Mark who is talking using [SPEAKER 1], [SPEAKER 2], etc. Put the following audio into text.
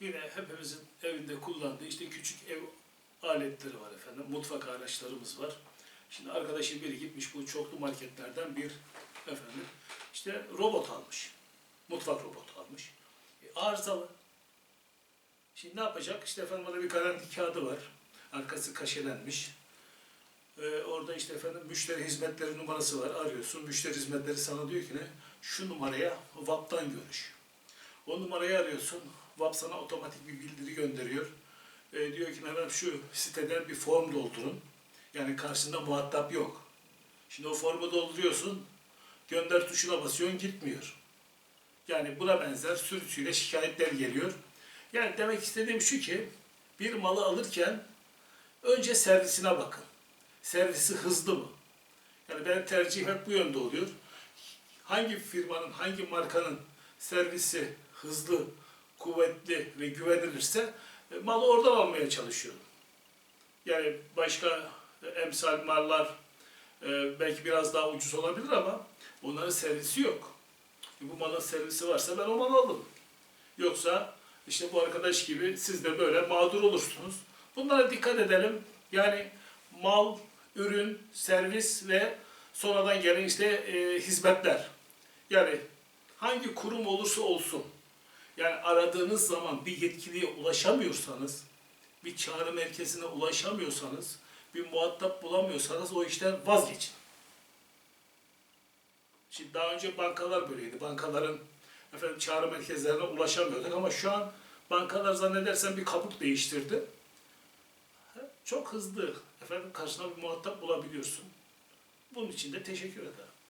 [SPEAKER 1] hepimizin evinde kullandığı işte küçük ev aletleri var efendim. Mutfak araçlarımız var. Şimdi arkadaşım biri gitmiş bu çoklu marketlerden bir efendim işte robot almış. Mutfak robotu almış. E, arızalı. Şimdi ne yapacak? İşte efendim bana bir garanti kağıdı var. Arkası kaşelenmiş. Ee, orada işte efendim müşteri hizmetleri numarası var. Arıyorsun. Müşteri hizmetleri sana diyor ki ne? Şu numaraya WAP'tan görüş. O numarayı arıyorsun. WAP sana otomatik bir bildiri gönderiyor. Ee, diyor ki efendim şu siteden bir form doldurun. Yani karşında muhatap yok. Şimdi o formu dolduruyorsun. Gönder tuşuna basıyorsun gitmiyor. Yani buna benzer sürüsüyle şikayetler geliyor. Yani demek istediğim şu ki bir malı alırken önce servisine bakın. Servisi hızlı mı? Yani benim tercihim hep bu yönde oluyor. Hangi firmanın, hangi markanın servisi hızlı, kuvvetli ve güvenilirse e, malı oradan almaya çalışıyorum. Yani başka e, emsal mallar e, belki biraz daha ucuz olabilir ama onların servisi yok. Bu malın servisi varsa ben o malı alırım. Yoksa işte bu arkadaş gibi siz de böyle mağdur olursunuz. Bunlara dikkat edelim. Yani mal, ürün, servis ve sonradan gelen işte e, hizmetler. Yani hangi kurum olursa olsun yani aradığınız zaman bir yetkiliye ulaşamıyorsanız, bir çağrı merkezine ulaşamıyorsanız, bir muhatap bulamıyorsanız o işten vazgeçin. Şimdi daha önce bankalar böyleydi. Bankaların efendim çağrı merkezlerine ulaşamıyorduk ama şu an bankalar zannedersen bir kabuk değiştirdi. Çok hızlı efendim karşına bir muhatap bulabiliyorsun. Bunun için de teşekkür ederim.